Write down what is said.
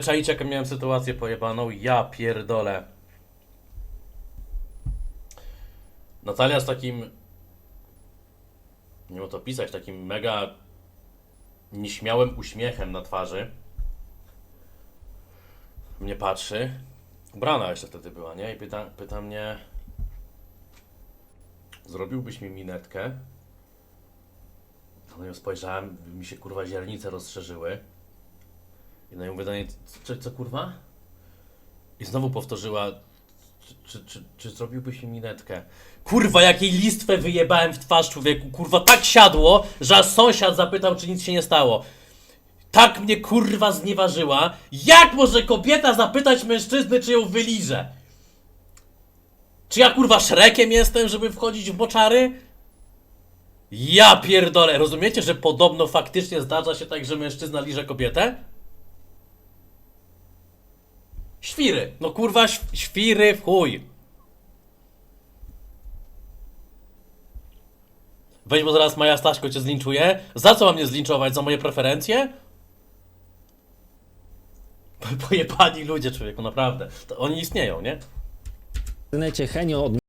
Czajcie, jaką miałem sytuację pojebaną? Ja pierdolę. Natalia z takim... Nie to pisać, takim mega nieśmiałym uśmiechem na twarzy. Mnie patrzy. Ubrana jeszcze wtedy była, nie? I pyta, pyta mnie... Zrobiłbyś mi minetkę? No i spojrzałem, mi się kurwa źrenice rozszerzyły. I no i mówię co, co kurwa? I znowu powtórzyła, czy, czy, czy, czy zrobiłbyś mi minetkę? Kurwa, jakiej listwę wyjebałem w twarz człowieku, kurwa, tak siadło, że aż sąsiad zapytał, czy nic się nie stało. Tak mnie kurwa znieważyła. Jak może kobieta zapytać mężczyzny, czy ją wyliże? Czy ja kurwa szrekiem jestem, żeby wchodzić w moczary? Ja pierdolę, rozumiecie, że podobno faktycznie zdarza się tak, że mężczyzna liże kobietę? Świry, no kurwa, św- świry w chuj. Weź, bo zaraz Maja Staśko cię zlinczuje. Za co mam mnie zlinczować? Za moje preferencje? Pojebani ludzie, człowieku, naprawdę. To oni istnieją, nie? Internecie Henio od